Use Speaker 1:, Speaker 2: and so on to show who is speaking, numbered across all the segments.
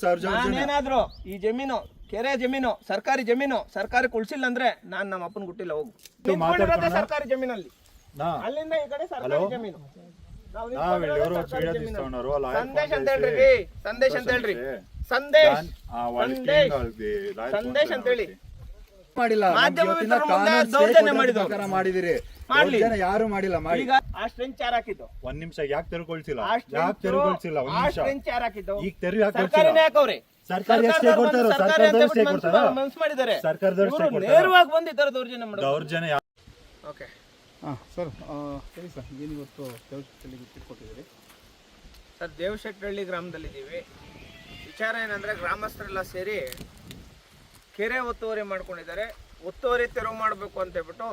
Speaker 1: ನಾನೇನಾದ್ರು ಈ ಜಮೀನು ಕೆರೆ ಜಮೀನು ಸರ್ಕಾರಿ ಜಮೀನು ಸರ್ಕಾರಕ್ಕೆ ಉಳಿಸಿಲ್ಲ ಅಂದ್ರೆ ನಾನ್ ನಮ್ಮ ಅಪ್ಪನ ಗುಟ್ಟಿಲ್ಲ ಹೋಗು. ಸರ್ಕಾರಿ ಜಮೀನಲ್ಲಿ. ಅಲ್ಲಿಂದ ಈ ಕಡೆ ಸರ್ಕಾರಿ ಜಮೀನು. ನಾವ್ ಸಂದೇಶ್ ಅಂತ ಹೇಳ್ರಿ ಸಂದೇಶ್ ಅಂತ ಹೇಳ್ರಿ. ಸಂದೇಶ್ ಸಂದೇಶ್. ಸಂದೇಶ್ ಅಂತ ಹೇಳಿ.
Speaker 2: ಮಾಡಿಲ್ಲ.
Speaker 1: ಮಾಧ್ಯಮ
Speaker 2: ಇವತ್ತಿನ
Speaker 1: ಮಿತ್ರರ ಮುಂದೆ
Speaker 2: ಕಾನೂನು
Speaker 1: ದೌರ್ಜನ್ಯ
Speaker 2: ಸ್ಟೇ
Speaker 1: ಮಾಡಿದ್ರು.
Speaker 2: ಪ್ರಕಾರ ಮಾಡಿದಿರಿ.
Speaker 1: ಮಾಡ್ಲಿ.
Speaker 2: ದೌರ್ಜನ್ಯ ಯಾರು ಮಾಡಿಲ್ಲ ಮಾಡಿ.
Speaker 1: ಈಗ ಆ ಸ್ಟ್ರೆಂಚ್ ಯಾರು ಹಾಕಿದ್ದು?
Speaker 3: ಒಂದ್ ನಿಮಿಷ ಯಾಕೆ ತೆರಗೊಳ್ಸಿಲ್ಲ
Speaker 1: ಆ
Speaker 3: ಯಾಕೆ ತೆರಗೊಳ್ಸಿಲ್ಲ ಒಂದ್ ನಿಮಿಷ.
Speaker 1: ಸ್ಟ್ರೆಂಚ್ ಯಾರು ಹಾಕಿದ್ದು?
Speaker 3: ಈಗ ತೆರವು ಯಾಕೆ
Speaker 1: ಸರ್ಕಾರಿನೇ ಹಾಕವ್ರೆ.
Speaker 3: ಸರ್ಕಾರಿ ಎಷ್ಟೇ ಕೊಡ್ತಾರೋ ಸರ್ಕಾರದವ್ರು ಎಷ್ಟೇ ಕೊಡ್ತಾರೋ
Speaker 1: ಮನ್ಸ್ ಮಾಡಿದ್ದಾರೆ.
Speaker 3: ಸರ್ಕಾರದವ್ರು ಎಷ್ಟೇ ಕೊಡ್ತಾರೋ.
Speaker 1: ನೇರವಾಗಿ ಬಂದು ಈ ತರ ದೌರ್ಜನ್ಯ ಮಾಡೋದು
Speaker 3: ದೌರ್ಜನ್ಯ ಯಾ-
Speaker 1: ಓಕೆ.
Speaker 4: ಹಾಂ ಸರ್ ಹೇಳಿ ಸರ್ ಏನು ಇವತ್ತು ದೇವಸ್ಥಾನದಲ್ಲಿ
Speaker 1: ಸರ್ ದೇವಶೆಟ್ಟಹಳ್ಳಿ ಗ್ರಾಮದಲ್ಲಿದ್ದೀವಿ. ವಿಚಾರ ಏನಂದ್ರೆ ಗ್ರಾಮಸ್ಥರೆಲ್ಲ ಸೇರಿ ಕೆರೆ ಒತ್ತುವರಿ ಮಾಡ್ಕೊಂಡಿದ್ದಾರೆ. ಒತ್ತುವರಿ ತೆರವು ಮಾಡಬೇಕು ಅಂತ ಹೇಳ್ಬಿಟ್ಟು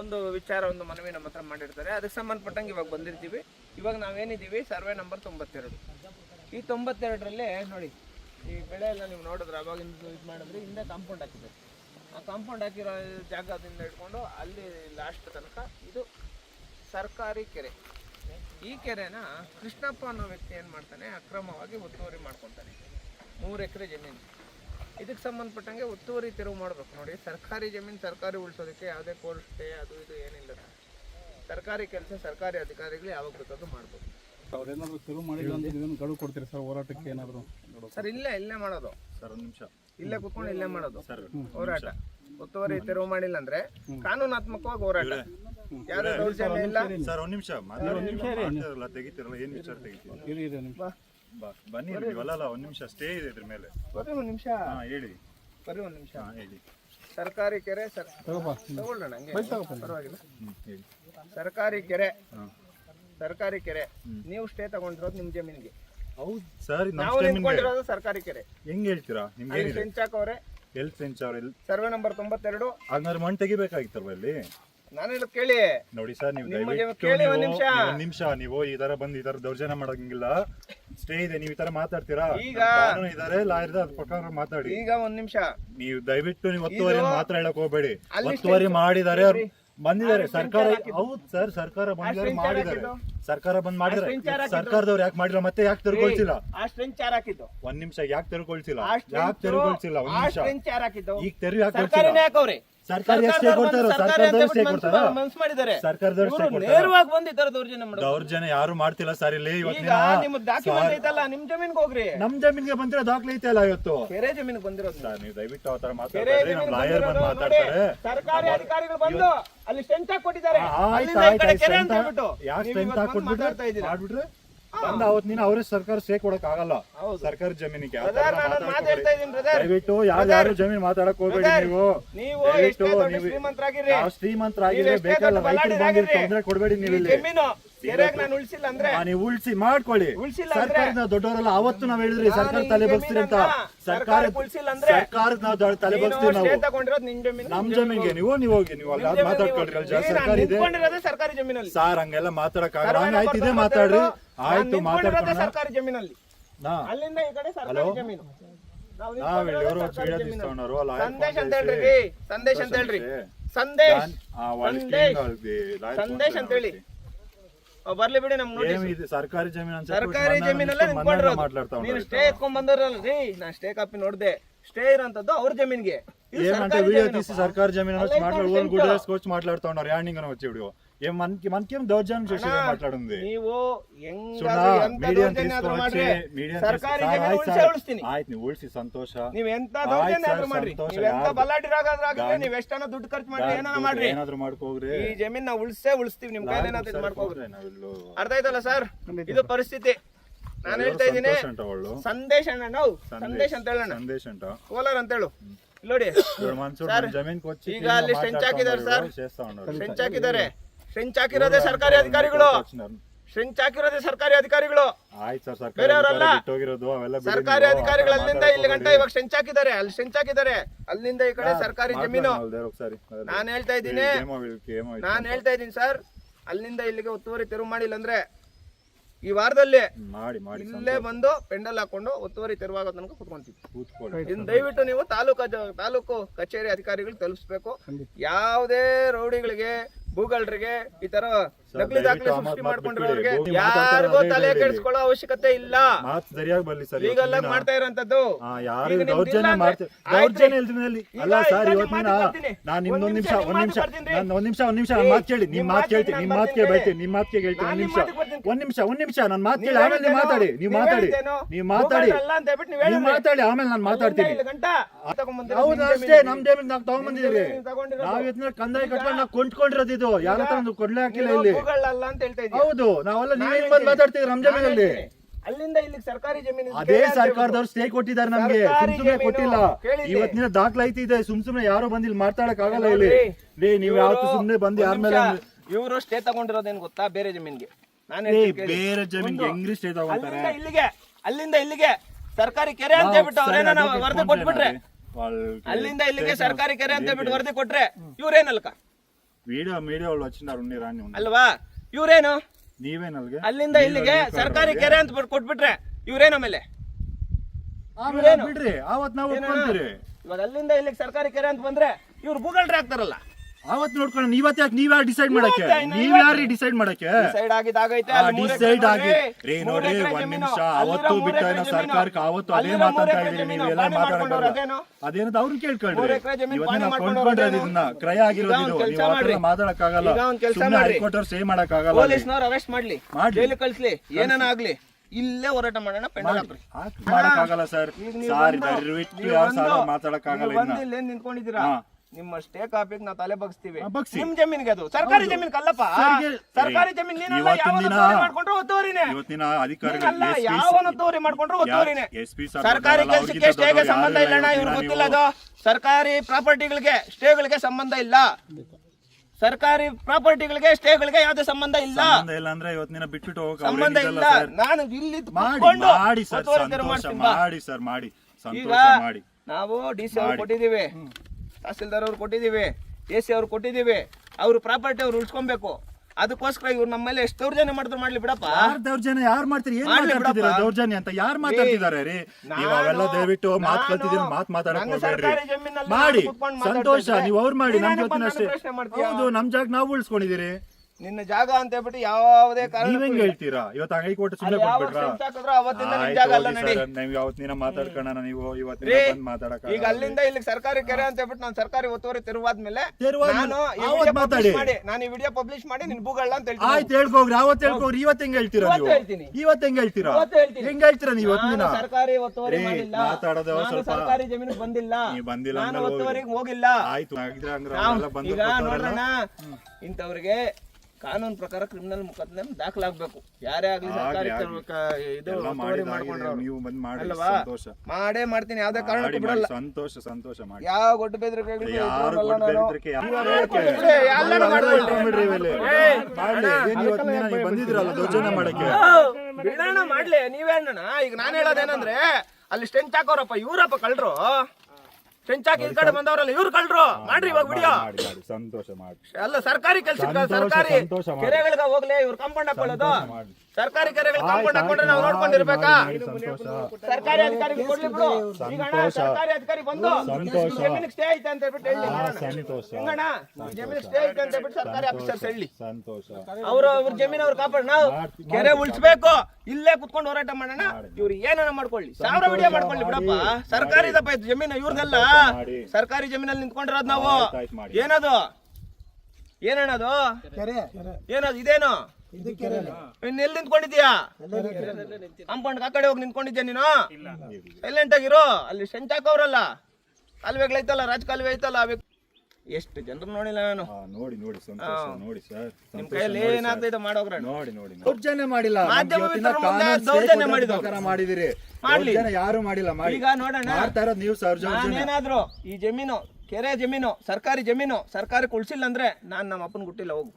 Speaker 1: ಒಂದು ವಿಚಾರ ಒಂದು ಮನವಿ ನಮ್ಮ ಹತ್ರ ಮಾಡಿರ್ತಾರೆ. ಅದಕ್ಕೆ ಸಂಬಂಧಪಟ್ಟಂಗೆ ಇವಾಗ ಬಂದಿರ್ತೀವಿ. ಇವಾಗ ನಾವೇನಿದ್ದೀವಿ? ಸರ್ವೆ ನಂಬರ್ ತೊಂಬತ್ತೆರಡು. ಈ ತೊಂಬತ್ತೆರಡರಲ್ಲಿ ನೋಡಿ, ಈ ಬೆಳೆ ಎಲ್ಲ ನೀವು ನೋಡಿದ್ರೆ ಅವಾಗಿಂದ ಇದು ಮಾಡಿದ್ರೆ ಹಿಂದೆ ಕಾಂಪೌಂಡ್ ಹಾಕಿದೆ ಆ ಕಾಂಪೌಂಡ್ ಹಾಕಿರೋ ಜಾಗದಿಂದ ಇಟ್ಕೊಂಡು ಅಲ್ಲಿ ಲಾಸ್ಟ್ ತನಕ ಇದು ಸರ್ಕಾರಿ ಕೆರೆ. ಈ ಕೆರೆನ ಕೃಷ್ಣಪ್ಪ ಅನ್ನೋ ವ್ಯಕ್ತಿ ಏನು ಮಾಡ್ತಾನೆ? ಅಕ್ರಮವಾಗಿ ಒತ್ತುವರಿ ಮಾಡ್ಕೊತಾನೆ. ಮೂರು ಎಕರೆ ಜಮೀನು. ಇದಕ್ಕೆ ಸಂಬಂಧಪಟ್ಟಂಗೆ ಒತ್ತುವರಿ ತೆರವು ಮಾಡ್ಬೇಕು ನೋಡಿ. ಸರ್ಕಾರಿ ಜಮೀನು ಸರ್ಕಾರಿ ಉಳಿಸೋದಕ್ಕೆ ಯಾವುದೇ ಕೋರ್ಟ್ ಸ್ಟೇ ಅದು ಇದು ಏನಿಲ್ಲ. ಸರ್ಕಾರಿ ಕೆಲಸ ಸರ್ಕಾರಿ ಅಧಿಕಾರಿಗಳು ಯಾವಾಗ ಬೇಕಾದ್ರೂ ಮಾಡ್ಬೋದು.
Speaker 4: ಅವ್ರೇನಾದ್ರು ತೆರವು ಮಾಡಿಲ್ಲ ನೀವೇನು ಗಡುವು ಕೊಡ್ತೀರಿ ಸರ್? ಹೋರಾಟಕ್ಕೆ ಏನಾದರೂ?
Speaker 1: ಸರ್ ಇಲ್ಲೇ ಇಲ್ಲೇ ಮಾಡೋದು.
Speaker 3: ಸರ್ ಒಂದು ನಿಮಿಷ.
Speaker 1: ಇಲ್ಲೇ ಕುತ್ಕೊಂಡು ಇಲ್ಲೇ ಮಾಡೋದು.
Speaker 3: ಸರ್
Speaker 1: ಹೋರಾಟ. ಒತ್ತುವರಿ ತೆರವು ಮಾಡಿಲ್ಲ ಅಂದ್ರೆ ಕಾನೂನಾತ್ಮಕವಾಗಿ ಹೋರಾಟ. ಯಾರು ದೌರ್ಜನ್ಯ ಇಲ್ಲ.
Speaker 3: ಸರ್ ಒಂದ್ ನಿಮಿಷ. ತೆಗಿತಿರಲ್ಲ ಏನ್ ವಿಚಾರ ತೆಗಿತೀವಿ ಬನ್ನಿ ಇವಲ್ಲ ಒಂದ್ ನಿಮಿಷ ಸ್ಟೇ ಇದೆ ಇದ್ರ ಮೇಲೆ.
Speaker 1: ಬರೀ ಒಂದು ನಿಮಿಷ.
Speaker 3: ಹಾ ಹೇಳಿ.
Speaker 1: ಬರೀ ಒಂದು ನಿಮಿಷ.
Speaker 3: ಹಾ ಹೇಳಿ.
Speaker 1: ಸರ್ಕಾರಿ ಕೆರೆ ಸರ್ ತಗೊಳ್ಳೋಣ ಹಂಗೆ ಪರವಾಗಿಲ್ಲ.
Speaker 3: ಹ್ಮ್ ಹೇಳಿ.
Speaker 1: ಸರ್ಕಾರಿ ಕೆರೆ.
Speaker 3: ಹಾ.
Speaker 1: ಸರ್ಕಾರಿ ಕೆರೆ. ನೀವು ಸ್ಟೇ ತಗೊಂಡಿರೋದು ನಿಮ್ ಜಮೀನಿಗೆ.
Speaker 3: ಹೌದು ಸರ್
Speaker 1: ನಾವು
Speaker 3: ಟೈಮಿಂಗ್
Speaker 1: ನಿಂತ್ಕೊಂಡಿರೋದು ಸರ್ಕಾರಿ ಕೆರೆ.
Speaker 3: ಹೆಂಗ್ ಹೇಳ್ತೀರಾ? ನಿಮ್ಗೆ
Speaker 1: ಅಲ್ಲಿ
Speaker 3: ಏನಿದೆ
Speaker 1: ಸೆಂಚ್ ಹಾಕವ್ರೆ
Speaker 3: ಎಲ್ ಸೆಂಚ್ ಅವ್ರ ಎಲ್
Speaker 1: ಸರ್ವೆ ನಂಬರ್ ತೊಂಬತ್ತೆರಡು.
Speaker 3: ಹಂಗಾರೆ ಮಣ್ಣು ತೆಗಿಬೇಕಾಗಿತ್ತಲ್ವ ಇಲ್ಲಿ
Speaker 1: ನಾನು ಹೇಳೋದು ಕೇಳಿ.
Speaker 3: ನೋಡಿ ಸರ್ ನೀವು
Speaker 1: ನಿಮ್ಮ
Speaker 3: ದಯವಿಟ್ಟು
Speaker 1: ಕೇಳಿ ಒಂದ್
Speaker 3: ನೀವು-
Speaker 1: ನಿಮಿಷ.
Speaker 3: ಒಂದ್ ನಿಮಿಷ ನೀವು ಈ ತರ ಬಂದು ಈ ತರ ದೌರ್ಜನ್ಯ ಮಾಡಂಗಿಲ್ಲ. ಸ್ಟೇ ಇದೆ ನೀವು ಈ ತರ ಮಾತಾಡ್ತೀರಾ?
Speaker 1: ಈಗ-
Speaker 3: ಇದಾರೆ ಲಾಯರ್ ಅದ್ ಪ್ರಕಾರ ಮಾತಾಡಿ.
Speaker 1: ಈಗ ಒಂದ್ ನಿಮಿಷ.
Speaker 3: ನೀವು ದಯವಿಟ್ಟು ನೀವು ಒತ್ತುವರಿ ಮಾತ್ರ ಹೇಳಕ್ ಹೋಗ್ಬೇಡಿ. ಒತ್ತುವರಿ
Speaker 1: ಮಾಡಿದಾರೆ
Speaker 3: ಮಾಡಿದ್ದಾರೆ ಅವ್ರು ಬಂದಿದ್ದಾರೆ. ಸರ್ಕಾರ ಹೌದ್ ಸರ್ ಸರ್ಕಾರ ಬಂದಿದ್ದಾರೆ ಮಾಡಿದ್ದಾರೆ. ಸರ್ಕಾರ ಬಂದ್
Speaker 1: ಮಾಡಿದ್ರೆ
Speaker 3: ಸರ್ಕಾರದವ್ರು ಯಾಕೆ ಮಾಡಿಲ್ಲ ಮತ್ತೆ ಯಾಕೆ
Speaker 1: ಹಾಕಿದ್ದು.
Speaker 3: ಒಂದ್ ನಿಮಿಷ ಯಾಕೆ ತೆರಕೊಳ್ಸಿಲ್ಲ
Speaker 1: ಆ
Speaker 3: ಯಾಕೆ ತೆರಕೊಳ್ಸಿಲ್ಲ ಒಂದ್ ನಿಮಿಷ. ಈಗ ತೆರವು ಯಾಕೆ ಸರ್ಕಾರಿ ಎಷ್ಟೇ ಕೊಡ್ತಾರೋ? ಸರ್ಕಾರದವ್ರು ಎಷ್ಟೇ ಕೊಡ್ತಾರ?
Speaker 1: ಮನ್ಸ್ ಮಾಡಿದ್ದಾರೆ.
Speaker 3: ಸರ್ಕಾರದವ್ರು ಎಷ್ಟೇ
Speaker 1: ಇವ್ರು
Speaker 3: ಕೊಡ್ತಾರ?
Speaker 1: ನೇರವಾಗಿ ಬಂದು ಈ ತರ ದೌರ್ಜನ್ಯ ಮಾಡೋದು
Speaker 3: ದೌರ್ಜನ್ಯ ಯಾರು ಮಾಡ್ತಿಲ್ಲ ಸರ್ ಇಲ್ಲಿ
Speaker 1: ಈಗ
Speaker 3: ಇವತ್ತಿನ
Speaker 1: ನಿಮ್ ಡಾಕ್ಯುಮೆಂಟ್ ಐತಲ್ಲ ನಿಮ್ ಜಮೀನ್ಗೆ ಹೋಗ್ರಿ.
Speaker 3: ನಮ್ ಜಮೀನ್ಗೆ ಬಂದಿರೋ ದಾಖಲೆ ಐತೆ ಅಲ್ಲ ಇವತ್ತು?
Speaker 1: ಕೆರೆ ಜಮೀನಿಗೆ ಬಂದಿರೋದು.
Speaker 3: ಸರ್ ನೀವು ದಯವಿಟ್ಟು ಆ ತರ
Speaker 1: ಕೆರೆ
Speaker 3: ಮಾತಾಡ್ಬೇಡ್ರಿ ನಮ್
Speaker 1: ಜಮೀನಿಗೆ
Speaker 3: ಲಾಯರ್ ಬಂದು
Speaker 1: ನೋಡಿ,
Speaker 3: ಮಾತಾಡ್ತಾರೆ.
Speaker 1: ಸರ್ಕಾರಿ ಅಧಿಕಾರಿಗಳು ಬಂದು ಅಲ್ಲಿ ಸ್ಟೆಂಟ್ ಹಾಕಿ ಕೊಟ್ಟಿದ್ದಾರೆ.
Speaker 3: ಆಯ್ತು
Speaker 1: ಅಲ್ಲಿಂದ ಈ ಕಡೆ ಕೆರೆ ಅಂತ ಹೇಳ್ಬಿಟ್ಟು
Speaker 3: ಯಾಕೆ
Speaker 1: ನೀವು
Speaker 3: ಸ್ಟ್ರೆಂತ್
Speaker 1: ಇವತ್ತು ಮಾತಾಡ್ತಾ
Speaker 3: ಇದ್ದೀರಿ
Speaker 1: ಇದ್ದೀರಾ?
Speaker 3: ಮಾಡ್ಬಿಟ್ರೆ? ಬಂದ ಅವತ್ ನೀನು ಅವ್ರಿಗೆ ಸರ್ಕಾರ ಸೇ ಕೊಡಕ್ ಆಗಲ್ಲ. ಸರ್ಕಾರ ಜಮೀನಿಗೆ ದಯವಿಟ್ಟು ಯಾರು ಯಾರು ಜಮೀನ್ ಮಾತಾಡಕ್ ಹೋಗ್ಬೇಡಿ ನೀವು. ದಯವಿಟ್ಟು
Speaker 1: ಶ್ರೀಮಂತರಾಗಿರ್ರಿ.
Speaker 3: ಬೇಕಲ್ಲ ರೈತರು ಬಂದಿರೋ ತೊಂದ್ರೆ ಕೊಡ್ಬೇಡಿ ನೀವು ಇಲ್ಲಿ. ನೀವು ಉಳಿಸಿ ಮಾಡ್ಕೊಳ್ಳಿ.
Speaker 1: ಉಳ್ಸಿಲ್ಲ ಅಂದ್ರೆ-
Speaker 3: ಸರ್ಕಾರದ ದೊಡ್ಡವರಲ್ಲ ಅವತ್ತು ನಾವ್ ಹೇಳಿದ್ರಿ ಸರ್ಕಾರ ತಲೆ ಬಗ್ಸ್ತೀರಿ ಅಂತ. ಸರ್ಕಾರ
Speaker 1: ಸರ್ಕಾರ ಅಂದ್ರೆ
Speaker 3: ಸರ್ಕಾರದ ನಾವು ತಲೆ ಬಗ್ಸ್ತೀವಿ ನಾವು.
Speaker 1: ನಮ್
Speaker 3: ಜಮೀನ್ಗೆ ನೀವು ನೀವು ಹೋಗಿ ನೀವು ಅಲ್ಲಿ ಮಾತಾಡ್ಕೊಳ್ರಿ ಸರ್ಕಾರ ಇದೆ.
Speaker 1: ಸರ್ಕಾರಿ ಜಮೀನಲ್ಲಿ.
Speaker 3: ಸರ್ ಹಂಗೆಲ್ಲ ಮಾತಾಡಕ್ ಆಗಲ್ಲ ಆಯ್ತು ಇದೇ ಮಾತಾಡ್ರಿ. ಆಯ್ತು ಮಾತಾಡ್ಕೊಳ್ಳೋಣ.
Speaker 1: ಸರ್ಕಾರಿ ಜಮೀನಲ್ಲಿ.
Speaker 3: ನಾ
Speaker 1: ಅಂತ ಹೇಳ್ರಿ ಸಂದೇಶ್ ಅಂತ ಹೇಳ್ರಿ. ಸಂದೇಶ್ ಅಂತ ಹೇಳಿ. ಬರ್ಲಿ ಬಿಡಿ ನಮ್ ನೋಡಿ
Speaker 3: ఏమి ಸರ್ಕಾರಿ ಜಮೀನು ಅಂತ
Speaker 1: ಸರ್ಕಾರಿ ಜಮೀನಲ್ಲೇ ನಿಂತ್ಕೊಂಡಿರೋದು ನೀನು ಸ್ಟೇ ಎತ್ಕೊಂಡ್ ಬಂದಿರಲ್ಲ ರೀ ನಾ ಸ್ಟೇ ಕಾಪಿ ನೋಡ್ದೆ ಸ್ಟೇ ಇರೋಂಥದ್ದು ಅವ್ರ ಜಮೀನ್ಗೆ ಇದು
Speaker 3: ఏమంటే
Speaker 1: ಸರ್ಕಾರಿ
Speaker 3: వీడియో
Speaker 1: ಜಮೀನಪ್ಪ.
Speaker 3: తీసి సర్కారు జమీన్ వచ్చి
Speaker 1: అలా
Speaker 3: మాట్లాడు
Speaker 1: ఇక్కడ
Speaker 3: ఊరు గుడి
Speaker 1: సెంటర్.
Speaker 3: వేసుకొచ్చి మాట్లాడుతున్నారు యాడింగ్ వచ్చి వీడియో ఏం మనకి మనకేం దౌర్జన్యం చేసి ఏం మాట్లాడుంది
Speaker 1: ನೀವು
Speaker 3: ಸುಣ್ಣ
Speaker 1: ಹೆಂಗಾದ್ರೂ ಎಂತ
Speaker 3: ಮೀಡಿಯಾ
Speaker 1: ದೌರ್ಜನ್ಯ ಆದ್ರೂ
Speaker 3: తీసుకొచ్చి
Speaker 1: ಮಾಡ್ರಿ
Speaker 3: ಮೀಡಿಯಾ
Speaker 1: ಸರ್ಕಾರಿ ಜಮೀನು ಉಳಿಸೇ ಉಳಿಸ್ತೀನಿ
Speaker 3: ಆಯ್ತು ನೀವು ಉಳಿಸಿ ಸಂತೋಷ
Speaker 1: ನೀವ್ ಎಂತ
Speaker 3: ಆಯ್ತ್
Speaker 1: ದೌರ್ಜನ್ಯ
Speaker 3: ಸರ್,
Speaker 1: ಆದ್ರೂ ಮಾಡ್ರಿ
Speaker 3: ಸಂತೋಷ.
Speaker 1: ನೀವ್ ಎಂತ
Speaker 3: ಯಾರ್ದು?
Speaker 1: ಬಲಾಢ್ಯರಾಗಾದ್ರಾಗ್ಲಿ
Speaker 3: ಗಾಂಧಿ-
Speaker 1: ನೀವ್ ಎಷ್ಟನ್ನ ದುಡ್ಡು ಖರ್ಚು ಮಾಡ್ರಿ ಏನಾನ ಮಾಡ್ರಿ
Speaker 3: ಏನಾದ್ರು ಮಾಡ್ಕೋಗ್ರಿ
Speaker 1: ಈ ಜಮೀನ್ ನಾವು ಉಳಿಸೇ ಉಳಿಸ್ತೀವಿ ನಿಮ್ ಕೈಲಿ ಏನಾದ್ರು ಇದ್ ಮಾಡ್ಕೋಗ್ರಿ
Speaker 3: ಮಾಡ್ಕೋಗ್ರಿ ನಾವಿಲ್ಲೂ
Speaker 1: ಅರ್ಥ ಆಯ್ತಲ್ಲ ಸರ್ ಇದು ಪರಿಸ್ಥಿತಿ ನಾನು ಹೇಳ್ತಾ ಇದ್ದೀನಿ
Speaker 3: ಸಂತೋಷ ಅಂತ ಅವಳು
Speaker 1: ಸಂದೇಶ ಅಣ್ಣ ನಾವು ಸಂದೇಶ ಅಂತ ಹೇಳೋಣ
Speaker 3: ಸಂದೇಶ್ ಅಂತ
Speaker 1: ಕೋಲಾರ ಅಂತ ಹೇಳು ನೋಡಿ
Speaker 3: ಇವ್ರು ಮನ್ಸೂರ್
Speaker 1: ಸರ್,
Speaker 3: ನಮ್ ಜಮೀನ್ಗೆ వచ్చి
Speaker 1: ಈಗ ಅಲ್ಲಿ ಸ್ಟೆಂಚ್ ಹಾಕಿದ್ದಾರೆ ಸರ್
Speaker 3: చేస్తా ఉన్నారు
Speaker 1: ಸ್ಟ್ರೆಂಚ್ ಹಾಕಿದ್ದಾರೆ ಫ್ರೆಂಚ್ ಹಾಕಿರೋದೇ ಸರ್ಕಾರಿ ಅಧಿಕಾರಿಗಳು. ಫ್ರೆಂಚ್ ಹಾಕಿರೋದೇ ಸರ್ಕಾರಿ ಅಧಿಕಾರಿಗಳು.
Speaker 3: ಸರ್ಕಾರಿ ಅಧಿಕಾರಿಗಳಿಂದ
Speaker 1: ಅಧಿಕಾರಿಗಳು ಅಲ್ಲಿಂದ ಇಲ್ಲಿ ಗಂಟ ಇವಾಗ ಸೆಂಚ್ ಹಾಕಿದ್ದಾರೆ ಅಲ್ಲಿ ಸೆಂಚ್ ಹಾಕಿದ್ದಾರೆ. ಅಲ್ಲಿಂದ ಈ ಕಡೆ ಸರ್ಕಾರಿ ಜಮೀನು. ನಾನು ಹೇಳ್ತಾ ಇದ್ದೀನಿ. ನಾನು ಹೇಳ್ತಾ ಇದ್ದೀನಿ ಸರ್ ಅಲ್ಲಿಂದ ಇಲ್ಲಿಗೆ ಒತ್ತುವರಿ ತೆರವು ಮಾಡಿಲ್ಲ ಅಂದ್ರೆ ಈ ವಾರದಲ್ಲಿ ಇಲ್ಲೇ ಬಂದು ಪೆಂಡಲ್ ಹಾಕೊಂಡು ಒತ್ತುವರಿ ತೆರವಾಗೋ ತನಕ ಕುತ್ಕೊಂತೀವಿ. ಇನ್ನು ದಯವಿಟ್ಟು ನೀವು ತಾಲೂಕು ತಾಲೂಕು ಕಚೇರಿ ಅಧಿಕಾರಿಗಳು ತಲುಪಿಸ್ಬೇಕು. ಯಾವುದೇ ರೌಡಿಗಳಿಗೆ ಭೂಗಳ್ರಿಗೆ ಈ ತರ ನಕಲಿ ದಾಖಲೆ ಸೃಷ್ಟಿ
Speaker 3: ಮಾತು
Speaker 1: ಮಾಡ್ಕೊಂಡಿರೋರಿಗೆ. ಯಾರಿಗೂ ತಲೆ. ಕೆಡಿಸ್ಕೊಳ್ಳೋ ಅವಶ್ಯಕತೆ ಇಲ್ಲ.
Speaker 3: ಮಾತು ಸರಿಯಾಗಿ ಬರ್ಲಿ ಸರ್
Speaker 1: ಲೀಗಲ್ ಆಗಿ ಮಾಡ್ತಾ ಇರೋಂಥದ್ದು.
Speaker 3: ಯಾರು ದೌರ್ಜನ್ಯ
Speaker 1: ಮಾಡ್ತೀವಿ
Speaker 3: ಮಾಡ್ತಾರೆ ದೌರ್ಜನ್ಯ ಇಲ್ದಿನಲ್ಲಿ ಅಲ್ಲ ಸರ್
Speaker 1: ಇವತ್ತು
Speaker 3: ನಾನು ನಿಮ್ದೊಂದ್ ನಿಮಿಷ ಒಂದ್ ನಿಮಿಷ ನಾನು ಒಂದ್ ನಿಮಿಷ ಒಂದ್ ನಿಮಿಷ ನಾನು ಮಾತು ಕೇಳಿ ನಿಮ್ ಮಾತು ಕೇಳ್ತೀನಿ. ನಿಮ್ ಮಾತು
Speaker 1: ಕೇಳಿ
Speaker 3: ಬೈತೀನಿ. ನಿಮ್ ಮಾತಿಗೆ ಹೇಳ್ತೀನಿ ಒಂದ್ ನಿಮಿಷ ಒಂದ್ ನಿಮಿಷ ಒಂದ್ ನಿಮಿಷ. ನಾನು ಮಾತು ಕೇಳಿ ಆಮೇಲೆ ನೀವು ಮಾತಾಡಿ. ನೀವು ಮಾತಾಡಿ. ನೀವು ಮಾತಾಡಿ.
Speaker 1: ನೀವ್
Speaker 3: ಮಾತಾಡಿ. ಆಮೇಲೆ ನಾನು ಮಾತಾಡ್ತೀನಿ. ಹೌದು ಅಷ್ಟೇ. ನಮ್ ಡೇಮಿಂದ ನಾವು ತಗೊಂಬಂದಿದ್ದೀವಿ
Speaker 1: ನಾವು
Speaker 3: ಇವತ್ತಿನ ಕಂದಾಯ ಕಟ್ಕೊಂಡು ನಾವು ಕೊಂಡ್ಕೊಂಡಿರೋದು ಇದು. ಯಾರ ಹತ್ರ ಒಂದು ಕೊಡ್ಲೇ ಹಾಕಿಲ್ಲ ಇಲ್ಲಿ
Speaker 1: ಅಂತ ಹೇಳ್ತಾ ಇದ್ದೀಯ.
Speaker 3: ಹೌದು ನಾವೆಲ್ಲ ನೀವೇನ್ ಬಂದ್. ಮಾತಾಡ್ತೀವಿ ರಂಜಾನ್
Speaker 1: ನಾನು ಅಲ್ಲಿಂದ ಇಲ್ಲಿಗೆ ಸರ್ಕಾರಿ ಜಮೀನು
Speaker 3: ಅದೇ ಸರ್ಕಾರದವ್ರು ಸ್ಟೇ ಕೊಟ್ಟಿದ್ದಾರೆ ನಮ್ಗೆ ಸುಮ್
Speaker 1: ಸರ್ಕಾರಿ
Speaker 3: ಸುಮ್ನೆ
Speaker 1: ಜಮೀನು.
Speaker 3: ಕೊಟ್ಟಿಲ್ಲ. ಇವತ್ತಿನ ದಾಖಲಾತಿ ಇದೆ ಸುಮ್ ಸುಮ್ನೆ ಯಾರು ಬಂದು ಇಲ್ಲಿ ಮಾತಾಡಕ್ ಆಗಲ್ಲ ಇಲ್ಲಿ
Speaker 1: ನೋಡ್ರಿ,
Speaker 3: ಲೇ ನೀವ್ ಯಾವತ್ತು ಸುಮ್ನೆ ಬಂದ್ ಯಾರ ಮೇಲೆ
Speaker 1: ಇವರು ಸ್ಟೇ ತಗೊಂಡಿರೋದೇನ್ ಗೊತ್ತಾ ಬೇರೆ ಜಮೀನ್ಗೆ ನಾನು
Speaker 3: ಬೇರೆ
Speaker 1: ಜಮೀನ್
Speaker 3: ಹೆಂಗ್ರಿ ಸ್ಟೇ ತಗೊಂತಾರೆ
Speaker 1: ಅಲ್ಲಿಂದ ಇಲ್ಲಿಗೆ ಅಲ್ಲಿಂದ ಇಲ್ಲಿಗೆ ಸರ್ಕಾರಿ ಕೆರೆ ಅಂತ ಹೇಳ್ಬಿಟ್ಟು ಅವ್ರೇನ ನಾವು ವರದಿ ಕೊಟ್ಬಿಟ್ರೆ ಅಲ್ಲಿಂದ ಇಲ್ಲಿಗೆ ಸರ್ಕಾರಿ ಕೆರೆ ಅಂತ ಹೇಳ್ಬಿಟ್ಟು ವರದಿ ಕೊಟ್ರೆ ಇವ್ರೇನಲ್ಕ
Speaker 3: వీడియో మీడియా వాళ్ళు వచ్చినారు ఉన్ని రాని ఉన్నారు
Speaker 1: ಅಲ್ವಾ ಇವ್ರೇನು
Speaker 3: నీవేనల్గే
Speaker 1: ಅಲ್ಲಿಂದ ಇಲ್ಲಿಗೆ ಸರ್ಕಾರಿ ಕೆರೆ ಅಂತ ಬಿಟ್ಟು ಕೊಟ್ಬಿಟ್ರೆ ಇವ್ರೇನ ಮೇಲೆ
Speaker 3: ಆಮೇಲೆ ಬಿಡ್ರಿ ಅವತ್ ನಾವು ಒಪ್ಕೊಂತೀರಿ
Speaker 1: ಇವಾಗ ಅಲ್ಲಿಂದ ಇಲ್ಲಿಗೆ ಸರ್ಕಾರಿ ಕೆರೆ ಅಂತ ಬಂದ್ರೆ ಇವ್ರು ಗೂಗಲ್ ಆಗ್ತಾರಲ್ಲ
Speaker 3: ಅವತ್ ನೋಡ್ಕೊಂಡು ಇವತ್ತು ಯಾಕೆ ನೀವ್ ಯಾರು ಡಿಸೈಡ್ ಮಾಡಕ್ಕೆ? ನೀವ್ ಯಾರು ಡಿಸೈಡ್ ಮಾಡಕ್ಕೆ?
Speaker 1: ಡಿಸೈಡ್ ಆಗಿದ್ದಾಗೈತೆ
Speaker 3: ಡಿಸೈಡ್ ಆಗಿ ರೀ ನೋಡಿ ಒಂದ್ ನಿಮಿಷ ಅವತ್ತು ಬಿಟ್ಟ ಸರ್ಕಾರಕ್ಕೆ ಅವತ್ತು ಅದೇ ಮಾತಾಡ್ತಾ ಇದೀರಿ ಎಲ್ಲ ಮಾತಾಡೋಲ್ಲ ಅದೇನದ ಅವ್ರನ್ನ ಕೇಳ್ಕೊಳ್ರಿ. ಇವತ್ತು ನಾವು ಕೊಂಡ್ಕೊಂಡ್ರೆ? ಇದನ್ನ ಕ್ರಯ ಆಗಿರೋದು ನೀವು ಆ ಥರ
Speaker 1: ಮಾಡ್ರಿ.
Speaker 3: ಮಾತಾಡಕ್ಕಾಗಲ್ಲ. ಸುಮ್ಮನೆ. ಹೈಕೋರ್ಟ್ ಅವ್ರು ಸೇ ಮಾಡಕ್ಕಾಗಲ್ಲ.
Speaker 1: ಪೊಲೀಸ್ನವ್ರು ಅರೆಸ್ಟ್ ಮಾಡ್ಲಿ.
Speaker 3: ಮಾಡ್ಲಿ.
Speaker 1: ಕಳಿಸ್ಲಿ. ಕಳ್ಸ್ಲಿ ಏನಾನ ಆಗ್ಲಿ. ಇಲ್ಲೇ ಹೋರಾಟ ಮಾಡೋಣ
Speaker 3: ಮಾಡಕ್ಕಾಗಲ್ಲ ಸರ್.
Speaker 1: ನೀವು
Speaker 3: ಸಾರಿ
Speaker 1: ನೀವು
Speaker 3: ಮಾತಾಡಕ್ಕಾಗಲ್ಲ
Speaker 1: ನೀವು ನಿಂತ್ಕೊಂಡಿದ್ದೀರಾ? ನಿಮ್ಮ ಸ್ಟೇ ಕಾಪಿಗೆ ನಾವು ತಲೆ ಬಗ್ಸ್ತೀವಿ.
Speaker 3: ಬಗ್ಸಿ.
Speaker 1: ನಿಮ್ ಜಮೀನ್ಗೆ ಅದು. ಸರ್ಕಾರಿ ಜಮೀನ್ ಕಲ್ಲಪ್ಪ
Speaker 3: ಸರ್ಗೆ-
Speaker 1: ಸರ್ಕಾರಿ ಜಮೀನ್ ನೀನಲ್ಲ
Speaker 3: ಇವತ್ತಿನ
Speaker 1: ಯಾವನ
Speaker 3: ದಿನ-
Speaker 1: ಒತ್ತುವರಿ ಮಾಡ್ಕೊಂಡ್ರು ಒತ್ತುವರಿನೇ.
Speaker 3: ಇವತ್ತಿನ
Speaker 1: ನೀನಲ್ಲ
Speaker 3: ಅಧಿಕಾರಿಗಳು
Speaker 1: ಯಾವನ ತೋರಿ ಮಾಡ್ಕೊಂಡ್ರು ಒತ್ತುವರಿನೇ.
Speaker 3: ಎಸ್ ಪಿ ಸರ್
Speaker 1: ಸರ್ಕಾರಿ ಕೆಲಸಕ್ಕೆ ಸ್ಟೇಗೆ ಸಂಬಂಧ ಇಲ್ಲ ಇವ್ರಿಗೆ ಗೊತ್ತಿಲ್ಲ ಅದು. ಸರ್ಕಾರಿ ಪ್ರಾಪರ್ಟಿಗಳಿಗೆ ಸ್ಟೇಗಳಿಗೆ ಸಂಬಂಧ ಇಲ್ಲ. ಸರ್ಕಾರಿ ಪ್ರಾಪರ್ಟಿಗಳಿಗೆ ಸ್ಟೇಗಳಿಗೆ ಯಾವ್ದೇ ಸಂಬಂಧ ಇಲ್ಲ.
Speaker 3: ಸಂಬಂಧ ಇಲ್ಲ ಅಂದ್ರೆ ಇವತ್ತಿನ ಬಿಟ್ಬಿಟ್ಟು ಹೋಗಕ್ಕೆ
Speaker 1: ಸಂಬಂಧ ಇಲ್ಲ.
Speaker 3: ಸರ್.
Speaker 1: ನಾನು ಇಲ್ಲಿ
Speaker 3: ಮಾಡಿ
Speaker 1: ಕೂತ್ಕೊಂಡು
Speaker 3: ಮಾಡಿ ಸರ್.
Speaker 1: ಒತ್ತುವರಿ
Speaker 3: ಸಂತೋಷ
Speaker 1: ಮಾಡ್ತೀನಿ ಬಾ.
Speaker 3: ಮಾಡಿ ಸರ್ ಮಾಡಿ.
Speaker 1: ಈಗ
Speaker 3: ಸಂತೋಷ ಮಾಡಿ.
Speaker 1: ನಾವು ಡಿ ಸಿ ಅವ್ರು
Speaker 3: ಮಾಡಿ.
Speaker 1: ತಹಸೀಲ್ದಾರ್ ಅವ್ರು ಕೊಟ್ಟಿದ್ದೀವಿ ಎ ಸಿ ಅವ್ರು ಕೊಟ್ಟಿದ್ದೀವಿ ಅವ್ರ ಪ್ರಾಪರ್ಟಿ ಅವ್ರು ಉಳ್ಸ್ಕೊಬೇಕು. ಅದಕ್ಕೋಸ್ಕರ ಇವ್ರು ನಮ್ಮ ಮೇಲೆ ಎಷ್ಟು ದೌರ್ಜನ್ಯ ಮಾಡಿದ್ರು ಮಾಡ್ಲಿ ಬಿಡಪ್ಪ.
Speaker 3: ಯಾರ್ ದೌರ್ಜನ್ಯ ಯಾರು ಮಾಡ್ತೀರಿ ಏನ್
Speaker 1: ಮಾಡ್ಲಿ
Speaker 3: ಮಾತಾಡ್ತಿದ್ದೀರಾ
Speaker 1: ಬಿಡಪ್ಪ.
Speaker 3: ದೌರ್ಜನ್ಯ ಅಂತ ಯಾರ್ ಮಾತಾಡ್ತಿದ್ದಾರೆ ರೀ? ನೀವು ಅವೆಲ್ಲ ದಯವಿಟ್ಟು ಮಾತ್
Speaker 1: ಕಲ್ತಿದ್ದೀನಿ
Speaker 3: ಮಾತು ಮಾತ್ ಮಾತಾಡಕ್
Speaker 1: ನನ್ನ
Speaker 3: ಹೋಗ್ಬೇಡ್ರಿ.
Speaker 1: ಸರ್ಕಾರಿ ಜಮೀನಲ್ಲಿ
Speaker 3: ಮಾಡಿ.
Speaker 1: ಮಾತಾಡ್ತಾ
Speaker 3: ಸಂತೋಷ
Speaker 1: ಇದ್ದೆ.
Speaker 3: ನೀವು ಅವ್ರು ಮಾಡಿ ನಮ್ ಜೊತೆ ಅಷ್ಟೇ
Speaker 1: ಪ್ರಶ್ನೆ ಮಾಡ್ತೀಯಾ?
Speaker 3: ಹೌದು ನಮ್ ಜಾಗ ನಾವು ಉಳಿಸ್ಕೊಂಡಿದ್ದೀರಿ.
Speaker 1: ನಿನ್ನ ಜಾಗ ಅಂತ ಹೇಳ್ಬಿಟ್ಟು ಯಾವುದೇ ಕಾರಣ
Speaker 3: ನೀವ್ ಹೆಂಗ್ ಹೇಳ್ತೀರಾ? ಇವತ್ತು ಹೈಕೋರ್ಟ್ ಸುಮ್ಮನೆ ಕೊಟ್ಬಿಟ್ರಾ
Speaker 1: ಅವತ್ತಿಂದ ನಿನ್ ಜಾಗ ಅಲ್ಲ ನಡಿ.
Speaker 3: ನೀವು ಯಾವತ್ತಿನ ಮಾತಾಡ್ಕೊಳ್ಳೋಣ ನೀವು? ಇವತ್ತಿನ
Speaker 1: ರೀ,
Speaker 3: ಬಂದ್ ಮಾತಾಡಕ
Speaker 1: ಈಗ ಅಲ್ಲಿಂದ ಇಲ್ಲಿಗೆ ಸರ್ಕಾರಿ ಕೆರೆ ಅಂತ ಹೇಳ್ಬಿಟ್ಟು ನಾನು ಸರ್ಕಾರಿ ಒತ್ತುವರಿ ತೆರವಾದ್ಮೇಲೆ
Speaker 3: ತೆರವಾದ್ಮೇಲೆ
Speaker 1: ನಾನು ಈ ವಿಡಿಯೋ
Speaker 3: ಮಾತಾಡಿ.
Speaker 1: ಮಾಡಿ ನಾನು ಈ ವಿಡಿಯೋ ಪಬ್ಲಿಷ್ ಮಾಡಿ ನಿನ್ ಗೂಗಲ್ ಅಂತ ಹೇಳ್ತೀನಿ
Speaker 3: ಆಯ್ತು ಹೇಳ್ಕೋಗ್ರಿ ಅವತ್ತು ಹೇಳ್ಕೋಗ್ರಿ ಇವತ್ತು ಹೆಂಗ್ ಹೇಳ್ತೀರಾ
Speaker 1: ಇವತ್ತು
Speaker 3: ನೀವು?
Speaker 1: ಹೇಳ್ತೀನಿ.
Speaker 3: ಇವತ್ತು ಹೆಂಗ್ ಹೇಳ್ತೀರಾ?
Speaker 1: ಇವತ್ತು ಹೇಳ್ತೀನಿ.
Speaker 3: ಹೆಂಗ್ ಹೇಳ್ತೀರಾ ನೀವು ಇವತ್ತಿನ
Speaker 1: ನಾನು ಸರ್ಕಾರಿ ಒತ್ತುವರಿ
Speaker 3: ರೀ,
Speaker 1: ಮಾಡಿಲ್ಲ.
Speaker 3: ಮಾತಾಡೋದು
Speaker 1: ನಾನು
Speaker 3: ಸ್ವಲ್ಪ-
Speaker 1: ಸರ್ಕಾರಿ ಜಮೀನು ಬಂದಿಲ್ಲ.
Speaker 3: ನೀವು ಬಂದಿಲ್ಲ
Speaker 1: ನಾನು
Speaker 3: ಅಂದ್ಮೇಲೆ
Speaker 1: ಒತ್ತುವರಿಗೆ ಹೋಗಿಲ್ಲ.
Speaker 3: ಆಯ್ತು ಹಾಗಿದ್ರೆ ಹಂಗ್ರೆ
Speaker 1: ನಾವು
Speaker 3: ಅವರೆಲ್ಲ ಬಂದು
Speaker 1: ಈಗ
Speaker 3: ಕೂತವ್ರಲ್ಲ.
Speaker 1: ನೋಡ್ರಣ್ಣ ಇಂಥವ್ರಿಗೆ ಕಾನೂನು ಪ್ರಕಾರ ಕ್ರಿಮಿನಲ್ ಮುಖದ್ನೆ ದಾಖಲಾಗಬೇಕು. ಯಾರೇ ಆಗಲಿ ಸರ್ಕಾರಿ ಇದು
Speaker 3: ನೀವು ಬಂದ್ ಮಾಡಿ
Speaker 1: ಅಲ್ವಾ? ಮಾಡೇ ಮಾಡ್ತೀನಿ ಯಾವ್ದೇ
Speaker 3: ಕಾರಣ
Speaker 1: ಕಾರಣಕ್ಕೂ ಬಿಡಲ್ಲ.
Speaker 3: ಸಂತೋಷ ಸಂತೋಷ ಮಾಡಿ.
Speaker 1: ಯಾವ ಗೊಡ್ಡ ಬೆದರಿಕೆಗಳಿಗೂ
Speaker 3: ಯಾರು ಬಂದಿದ್ರಲ್ಲ ದೌರ್ಜನ್ಯ ಮಾಡಕ್ಕೆ?
Speaker 1: ಬಿಡೋಣ ಮಾಡ್ಲಿ. ನೀವೇ ಅಣ್ಣ ಈಗ ನಾನು ಹೇಳೋದೇನಂದ್ರೆ ಅಲ್ಲಿ ಸ್ಟೆಂಟ್ ಹಾಕೋರಪ್ಪ ಇವರಪ್ಪ ಕಳ್ರು. ಹಾಕಿ ಈ ಕಡೆ ಬಂದವರಲ್ಲ ಇವ್ರು ಕಳ್ರು. ಮಾಡ್ರಿ ಇವಾಗ ವಿಡಿಯೋ
Speaker 3: ಮಾಡಿ ಮಾಡಿ. ಸಂತೋಷ ಮಾಡಿ.
Speaker 1: ಅಲ್ಲ ಸರ್ಕಾರಿ ಕೆಲಸ ಸರ್ಕಾರಿ
Speaker 3: ಸಂತೋಷ ಮಾಡಿ.
Speaker 1: ಕೆರೆಗಳಿಗೆ ಹೋಗ್ಲಿ ಇವ್ರು ಕಂಪೌಂಡ್ ಹಾಕೊಳ್ಳೋದು
Speaker 3: ಮಾಡಿ.
Speaker 1: ಸರ್ಕಾರಿ ಕೆರೆಗಳಿಗೆ ಕಾಂಪೌಂಡ್ ಹಾಕೊಂಡ್ರೆ ನಾವು ನೋಡ್ಕೊಂಡಿರ್ಬೇಕಾ? ಸರ್ಕಾರಿ ಅಧಿಕಾರಿ ಕೊಡ್ಲಿ ಬಿಡು. ಈಗ ಅಣ್ಣ, ಸರ್ಕಾರಿ ಅಧಿಕಾರಿ ಬಂದು. ಜಮೀನಿಗೆ ಸ್ಟೇ ಐತೆ ಅಂತ ಹೇಳ್ಬಿಟ್ಟು ಹೇಳಿ.
Speaker 3: ಸಂತೋಷ.
Speaker 1: ಹೆಂಗಣ್ಣ? ಜಮೀನಿಗೆ ಸ್ಟೇ ಐತೆ ಅಂತ ಹೇಳ್ಬಿಟ್ಟು ಸರ್ಕಾರಿ ಆಫೀಸರ್ಸ್ ಹೇಳಿ.
Speaker 3: ಸಂತೋಷ.
Speaker 1: ಅವ್ರ ಅವ್ರ ಜಮೀನ್ ಅವ್ರು ಕಾಪಾಡ್. ನಾವು ಕೆರೆ ಉಳಿಸ್ಬೇಕು. ಇಲ್ಲೇ ಕುತ್ಕೊಂಡು ಹೋರಾಟ ಮಾಡೋಣ. ಇವ್ರು ಏನಾರ ಮಾಡ್ಕೊಳ್ಳಿ. ಸಾವಿರ ವಿಡಿಯೋ ಮಾಡ್ಕೊಳ್ಳಿ ಬಿಡಪ್ಪ. ಸರ್ಕಾರಿ ಇದಪ್ಪ ಜಮೀನ ಜಮೀನು ಇವ್ರದೆಲ್ಲ. ಸರ್ಕಾರಿ ಜಮೀನಲ್ಲಿ ನಿಂತ್ಕೊಂಡಿರೋದು ನಾವು. ಏನದು? ಏನಣ್ಣದು? ಏನದು? ಇದೇನು? ಇನ್ ಎಲ್ಲಿ ನಿಂತ್ಕೊಂಡಿದ್ಯಾ ಕಾಂಪೌಂಡ್ ಆ ಕಡೆ ಹೋಗಿ ನಿಂತ್ಕೊಂಡಿದ್ಯಾ ನೀನು? ಸೈಲೆಂಟ್ ಆಗಿರೋ? ಅಲ್ಲಿ ಸೆಂಟ್ ಹಾಕೋರಲ್ಲ ಕಾಲುವೆಗಳು ಐತಲ್ಲ ರಾಜ ಕಾಲುವೆ ಐತಲ್ಲ ಎಷ್ಟು ಜನರು ನೋಡಿಲ್ಲ ನಾನು.
Speaker 3: ನೋಡಿ ನೋಡಿ ಸಂತೋಷ ನೋಡಿ ಸರ್.
Speaker 1: ನಿಮ್ ಕೈಯಲ್ಲಿ ಏನಾಗ್ತೈತೆ ಮಾಡೋಗ್ರ
Speaker 3: ನೋಡಿ ನೋಡಿ.
Speaker 2: ದೌರ್ಜನ್ಯ ಮಾಡಿಲ್ಲ.
Speaker 1: ಮಾಧ್ಯಮ ದೌರ್ಜನ್ಯ
Speaker 2: ಕೊಟ್ಟ
Speaker 1: ಮಾಡಿದ್ರು. ಮಾಡ್ಲಿ.
Speaker 2: ಯಾರು ಮಾಡಿಲ್ಲ ಮಾಡಿ.
Speaker 1: ಈಗ ನೋಡೋಣ.
Speaker 2: ಮಾಡ್ತಾ ಇರೋದು ನೀವು ಸರ್
Speaker 1: ನಾನೇನಾದ್ರು ಈ ಜಮೀನು ಕೆರೆ ಜಮೀನು ಸರ್ಕಾರಿ ಜಮೀನು ಸರ್ಕಾರಕ್ಕೆ ಉಳಿಸಿಲ್ಲ ಅಂದ್ರೆ ನಾನ್ ನಮ್ಮ ಅಪ್ಪನ ಗುಟ್ಟಿಲ್ಲ ಹೋಗು.